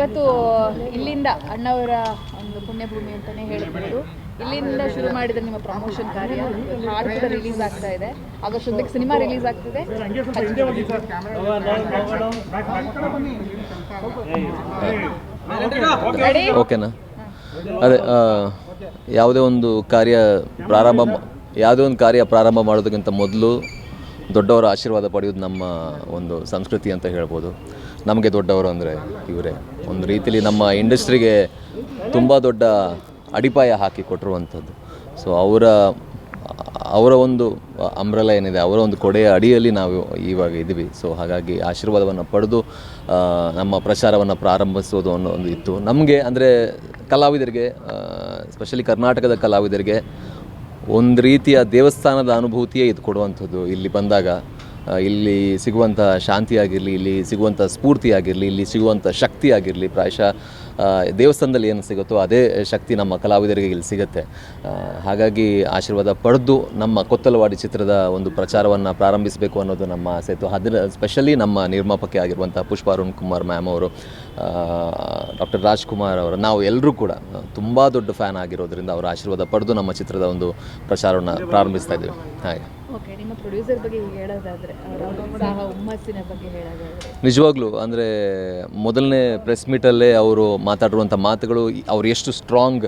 ಇವತ್ತು ಇಲ್ಲಿಂದ ಅಣ್ಣವರ ಒಂದು ಪುಣ್ಯಭೂಮಿ ಅಂತಾನೆ ಹೇಳ್ಬೋದು. ಇಲ್ಲಿಂದ ಶುರು ಮಾಡಿದ ನಿಮ್ಮ ಪ್ರಮೋಷನ್ ಕಾರ್ಯ ಹಾಡು ಕೂಡ ರಿಲೀಸ್ ಆಗ್ತಾ ಇದೆ. ಆಗಸ್ಟ್ ಸಿನಿಮಾ ರಿಲೀಸ್ ಆಗ್ತಿದೆ. ಓಕೆನಾ? ಅದೇ ಯಾವುದೇ ಒಂದು ಕಾರ್ಯ ಪ್ರಾರಂಭ ಯಾವುದೇ ಒಂದು ಕಾರ್ಯ ಪ್ರಾರಂಭ ಮಾಡೋದಕ್ಕಿಂತ ಮೊದಲು ದೊಡ್ಡವರ ಆಶೀರ್ವಾದ ಪಡೆಯೋದು ನಮ್ಮ ಒಂದು ಸಂಸ್ಕೃತಿ ಅಂತ ಹೇಳ್ಬೋದು. ನಮಗೆ ದೊಡ್ಡವರು ಅಂದರೆ ಇವರೇ. ಒಂದು ರೀತಿಲಿ ನಮ್ಮ ಇಂಡಸ್ಟ್ರಿಗೆ ತುಂಬ ದೊಡ್ಡ ಅಡಿಪಾಯ ಹಾಕಿ ಕೊಟ್ಟಿರುವಂಥದ್ದು. ಸೊ ಅವರ ಅವರ ಒಂದು ಅಂಬ್ರಲ ಏನಿದೆ, ಅವರ ಒಂದು ಕೊಡೆಯ ಅಡಿಯಲ್ಲಿ ನಾವು ಇವಾಗ ಇದ್ದೀವಿ. ಸೊ ಹಾಗಾಗಿ ಆಶೀರ್ವಾದವನ್ನು ಪಡೆದು ನಮ್ಮ ಪ್ರಚಾರವನ್ನು ಪ್ರಾರಂಭಿಸೋದು ಅನ್ನೋ ಒಂದು ಇತ್ತು. ನಮಗೆ ಅಂದರೆ ಕಲಾವಿದರಿಗೆ ಸ್ಪೆಷಲಿ ಕರ್ನಾಟಕದ ಕಲಾವಿದರಿಗೆ ಒಂದು ರೀತಿಯ ದೇವಸ್ಥಾನದ ಅನುಭೂತಿಯೇ ಇದು ಕೊಡುವಂಥದ್ದು. ಇಲ್ಲಿ ಬಂದಾಗ ಇಲ್ಲಿ ಸಿಗುವಂಥ ಶಾಂತಿಯಾಗಿರಲಿ, ಇಲ್ಲಿ ಸಿಗುವಂಥ ಸ್ಫೂರ್ತಿಯಾಗಿರಲಿ, ಇಲ್ಲಿ ಸಿಗುವಂಥ ಶಕ್ತಿಯಾಗಿರಲಿ, ಪ್ರಾಯಶಃ ದೇವಸ್ಥಾನದಲ್ಲಿ ಏನು ಸಿಗುತ್ತೋ ಅದೇ ಶಕ್ತಿ ನಮ್ಮ ಕಲಾವಿದರಿಗೆ ಇಲ್ಲಿ ಸಿಗುತ್ತೆ. ಹಾಗಾಗಿ ಆಶೀರ್ವಾದ ಪಡೆದು ನಮ್ಮ ಕೊತ್ತಲವಾಡಿ ಚಿತ್ರದ ಒಂದು ಪ್ರಚಾರವನ್ನು ಪ್ರಾರಂಭಿಸಬೇಕು ಅನ್ನೋದು ನಮ್ಮ ಆಸೆ ಇತ್ತು. ಅದರ ಸ್ಪೆಷಲಿ ನಮ್ಮ ನಿರ್ಮಾಪಕಿ ಆಗಿರುವಂಥ ಪುಷ್ಪ ಅರುಣ್ ಕುಮಾರ್ ಮ್ಯಾಮ್ ಅವರು ಡಾಕ್ಟರ್ ರಾಜ್ಕುಮಾರ್ ಅವರು, ನಾವು ಎಲ್ಲರೂ ಕೂಡ ತುಂಬ ದೊಡ್ಡ ಫ್ಯಾನ್ ಆಗಿರೋದ್ರಿಂದ ಅವರ ಆಶೀರ್ವಾದ ಪಡೆದು ನಮ್ಮ ಚಿತ್ರದ ಒಂದು ಪ್ರಚಾರವನ್ನು ಪ್ರಾರಂಭಿಸ್ತಾ ಇದ್ದೀವಿ. ಹಾಗೆ. ಓಕೆ ನಿಮ್ಮ ಪ್ರೊಡ್ಯೂಸರ್ ಬಗ್ಗೆ ಹೇಳೋದಾದ್ರೆ ಹುಮ್ಮಸ್ಸಿನ ಬಗ್ಗೆ ಹೇಳೋದಾದ್ರೆ. ನಿಜವಾಗ್ಲೂ, ಅಂದರೆ ಮೊದಲನೇ ಪ್ರೆಸ್ ಮೀಟಲ್ಲೇ ಅವರು ಮಾತಾಡಿರುವಂಥ ಮಾತುಗಳು ಅವ್ರು ಎಷ್ಟು ಸ್ಟ್ರಾಂಗ್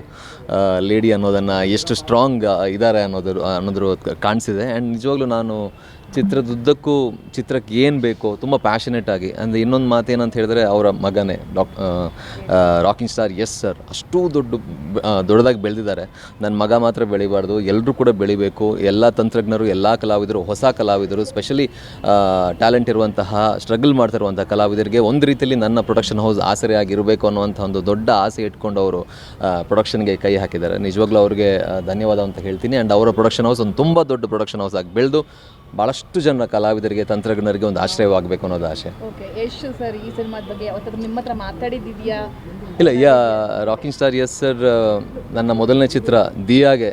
ಲೇಡಿ ಅನ್ನೋದನ್ನು, ಎಷ್ಟು ಸ್ಟ್ರಾಂಗ್ ಇದ್ದಾರೆ ಅನ್ನೋದ್ರ ಅನ್ನೋದ್ರ ಕಾಣಿಸಿದೆ. ಆ್ಯಂಡ್ ನಿಜವಾಗ್ಲೂ ನಾನು ಚಿತ್ರದುದ್ದಕ್ಕೂ ಚಿತ್ರಕ್ಕೆ ಏನು ಬೇಕೋ, ತುಂಬ ಪ್ಯಾಷನೇಟ್ ಆಗಿ. ಅಂದರೆ ಇನ್ನೊಂದು ಮಾತೇನಂತ ಹೇಳಿದ್ರೆ ಅವರ ಮಗನೇ, dock rocking star S sir ಅಷ್ಟು ದೊಡ್ಡ ದೊಡ್ಡದಾಗಿ ಬೆಳೆದಿದ್ದಾರೆ. ನನ್ನ ಮಗ ಮಾತ್ರ ಬೆಳಿಬಾರ್ದು ಎಲ್ಲರೂ ಕೂಡ ಬೆಳಿಬೇಕು. ಎಲ್ಲ ತಂತ್ರಜ್ಞರು, ಎಲ್ಲ ಕಲಾವಿದರು, ಹೊಸ ಕಲಾವಿದರು ಸ್ಪೆಷಲಿ ಟ್ಯಾಲೆಂಟ್ ಇರುವಂತಹ ಸ್ಟ್ರಗಲ್ ಮಾಡ್ತಿರುವಂಥ ಕಲಾವಿದರಿಗೆ ಒಂದು ರೀತಿಯಲ್ಲಿ ನನ್ನ ಪ್ರೊಡಕ್ಷನ್ ಹೌಸ್ ಆಸರೆಯಾಗಿರಬೇಕು ಅನ್ನುವಂಥ ಒಂದು ದೊಡ್ಡ ಆಸೆ ಇಟ್ಕೊಂಡು ಅವರು ಪ್ರೊಡಕ್ಷನ್ಗೆ ಕೈ ಹಾಕಿದ್ದಾರೆ. ನಿಜವಾಗ್ಲೂ ಅವ್ರಿಗೆ ಧನ್ಯವಾದ ಅಂತ ಹೇಳ್ತೀನಿ. ಆ್ಯಂಡ್ ಅವರ ಪ್ರೊಡಕ್ಷನ್ ಹೌಸ್ ಒಂದು ತುಂಬ ದೊಡ್ಡ ಪ್ರೊಡಕ್ಷನ್ ಹೌಸ್ ಆಗಿ ಬೆಳೆದು ಭಾಳಷ್ಟು ಜನ ಕಲಾವಿದರಿಗೆ ತಂತ್ರಜ್ಞರಿಗೆ ಒಂದು ಆಶ್ರಯವಾಗಬೇಕು ಅನ್ನೋದು ಆಸೆ. ಓಕೆ ಯಶ್ ಸರ್ ಈ ಸಿನಿಮಾದ ಬಗ್ಗೆ ಯಾವತ್ತಾದ್ರೂ ನಿಮ್ಮ ಹತ್ರ ಮಾತಾಡಿದ್ದಿದೆಯಾ? ಇಲ್ಲ ಯಾ ರಾಕಿಂಗ್ ಸ್ಟಾರ್ ಎಸ್ ಸರ್ ನನ್ನ ಮೊದಲನೇ ಚಿತ್ರ ದಿಯಾಗೆ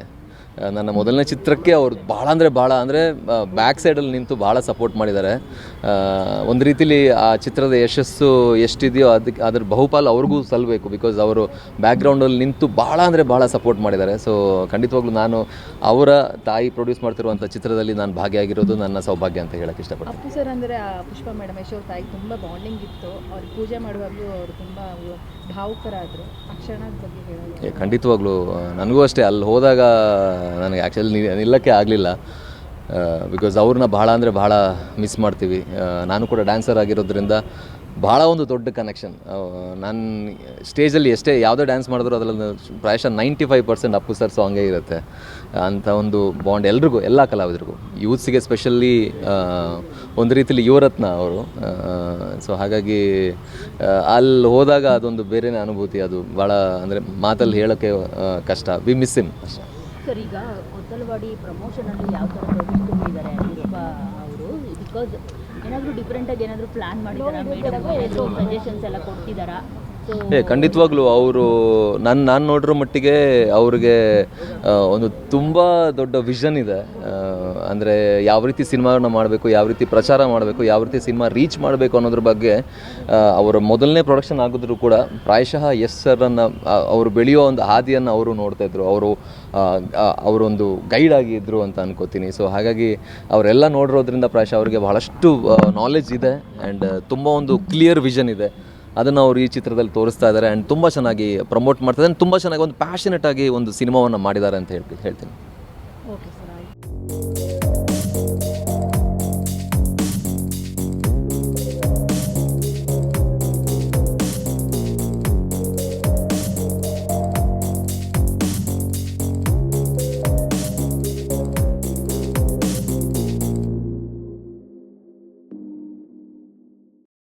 ನನ್ನ ಮೊದಲನೇ ಚಿತ್ರಕ್ಕೆ ಅವರು ಭಾಳ ಅಂದರೆ ಭಾಳ ಅಂದರೆ ಬ್ಯಾಕ್ ಸೈಡಲ್ಲಿ ನಿಂತು ಭಾಳ ಸಪೋರ್ಟ್ ಮಾಡಿದ್ದಾರೆ. ಒಂದು ರೀತಿಲಿ ಆ ಚಿತ್ರದ ಯಶಸ್ಸು ಎಷ್ಟಿದೆಯೋ ಅದಕ್ಕೆ ಅದ್ರ ಬಹುಪಾಲು ಅವ್ರಿಗೂ ಸಲ್ಲಬೇಕು ಬಿಕಾಸ್ ಅವರು ಬ್ಯಾಕ್ಗ್ರೌಂಡಲ್ಲಿ ನಿಂತು ಭಾಳ ಅಂದರೆ ಭಾಳ ಸಪೋರ್ಟ್ ಮಾಡಿದ್ದಾರೆ. ಸೊ ಖಂಡಿತವಾಗ್ಲೂ ನಾನು ಅವರ ತಾಯಿ ಪ್ರೊಡ್ಯೂಸ್ ಮಾಡ್ತಿರುವಂಥ ಚಿತ್ರದಲ್ಲಿ ನಾನು ಭಾಗಿಯಾಗಿರೋದು ನನ್ನ ಸೌಭಾಗ್ಯ ಅಂತ ಹೇಳಕ್ಕೆ ಇಷ್ಟಪಡ್ತೀನಿ. ಸರ್ ಅಂದರೆ ಪುಷ್ಪ ಮೇಡಮ್ ಯಶ್ ಅವ್ರ ತಾಯಿ ತುಂಬ ಬಾಂಡಿಂಗ್ ಇತ್ತು. ಅವ್ರು ಪೂಜೆ ಮಾಡುವಾಗಲೂ ಅವರು ತುಂಬ ಏ, ಖಂಡಿತವಾಗ್ಲೂ ನನಗೂ ಅಷ್ಟೇ ಅಲ್ಲಿ ಹೋದಾಗ ನನಗೆ ಆ್ಯಕ್ಚುಲಿ ನಿಲ್ಲಕ್ಕೆ ಆಗಲಿಲ್ಲ. ಬಿಕಾಸ್ ಅವ್ರನ್ನ ಭಾಳ ಅಂದರೆ ಭಾಳ ಮಿಸ್ ಮಾಡ್ತೀವಿ. ನಾನು ಕೂಡ ಡ್ಯಾನ್ಸರ್ ಆಗಿರೋದ್ರಿಂದ ಭಾಳ ಒಂದು ದೊಡ್ಡ ಕನೆಕ್ಷನ್ ನಾನು ಸ್ಟೇಜಲ್ಲಿ ಎಷ್ಟೇ ಯಾವುದೇ ಡ್ಯಾನ್ಸ್ ಮಾಡಿದ್ರು ಅದರಲ್ಲಿ ಪ್ರಾಯಶಃ ninety five percent Appu sir ಸಾಂಗೇ ಇರುತ್ತೆ. ಅಂಥ ಒಂದು ಬಾಂಡ್ ಎಲ್ರಿಗೂ, ಎಲ್ಲ ಕಲಾವಿದರಿಗೂ. ಯೂತ್ಸಿಗೆ ಸ್ಪೆಷಲಿ ಒಂದು ರೀತಿಲಿ ಯುವರತ್ನ ಅವರು. ಸೊ ಹಾಗಾಗಿ ಅಲ್ಲಿ ಹೋದಾಗ ಅದೊಂದು ಬೇರೆನೇ ಅನುಭೂತಿ. ಅದು ಭಾಳ ಅಂದರೆ ಮಾತಲ್ಲಿ ಹೇಳೋಕ್ಕೆ ಕಷ್ಟ. ವಿ ಮಿಸ್ ಹಿಮ್ ಅಷ್ಟೇ. ಸರ್, ಈಗ ಕೊತ್ತಲವಾಡಿ ಪ್ರಮೋಷನಲ್ಲಿ ಯಾವ ಥರ ಬಿಕಾಸ್ ಏನಾದರೂ ಡಿಫ್ರೆಂಟಾಗಿ ಏನಾದರೂ ಪ್ಲ್ಯಾನ್ ಮಾಡಿದ್ದಾರೆ? ಮೇಡಮ್ ಸಜೆಷನ್ಸ್ ಎಲ್ಲ ಕೊಡ್ತಿದ್ದಾರಾ? ಏ, ಖಂಡಿತವಾಗ್ಲೂ ಅವರು ನಾನು ನಾನು ನೋಡಿರೋ ಮಟ್ಟಿಗೆ ಅವ್ರಿಗೆ ಒಂದು ತುಂಬ ದೊಡ್ಡ ವಿಷನ್ ಇದೆ. ಅಂದರೆ ಯಾವ ರೀತಿ ಸಿನಿಮಾನ ಮಾಡಬೇಕು, ಯಾವ ರೀತಿ ಪ್ರಚಾರ ಮಾಡಬೇಕು, ಯಾವ ರೀತಿ ಸಿನಿಮಾ ರೀಚ್ ಮಾಡಬೇಕು ಅನ್ನೋದ್ರ ಬಗ್ಗೆ ಅವರ ಮೊದಲನೇ ಪ್ರೊಡಕ್ಷನ್ ಆಗಿದ್ರು ಕೂಡ ಪ್ರಾಯಶಃ ಎಸ್ ಸರನ್ನು ಅವರು ಬೆಳೆಯೋ ಒಂದು ಹಾದಿಯನ್ನು ಅವರು ನೋಡ್ತಾಯಿದ್ರು ಅವರು ಅವರೊಂದು ಗೈಡ್ ಆಗಿದ್ದರು ಅಂತ ಅನ್ಕೋತೀನಿ. ಸೊ ಹಾಗಾಗಿ ಅವರೆಲ್ಲ ನೋಡಿರೋದ್ರಿಂದ ಪ್ರಾಯಶಃ ಅವರಿಗೆ ಬಹಳಷ್ಟು ನಾಲೆಜ್ ಇದೆ ಆ್ಯಂಡ್ ತುಂಬ ಒಂದು ಕ್ಲಿಯರ್ ವಿಷನ್ ಇದೆ. ಅದನ್ನು ಅವರು ಈ ಚಿತ್ರದಲ್ಲಿ ತೋರಿಸ್ತಾ ಇದ್ದಾರೆ ಆ್ಯಂಡ್ ತುಂಬ ಚೆನ್ನಾಗಿ ಪ್ರಮೋಟ್ ಮಾಡ್ತಾರೆ ತುಂಬ ಚೆನ್ನಾಗಿ ಒಂದು ಪ್ಯಾಷನೆಟ್ ಆಗಿ ಒಂದು ಸಿನಿಮಾವನ್ನು ಮಾಡಿದ್ದಾರೆ ಅಂತ ಹೇಳಿ ಹೇಳ್ತೀನಿ. ಓಕೆ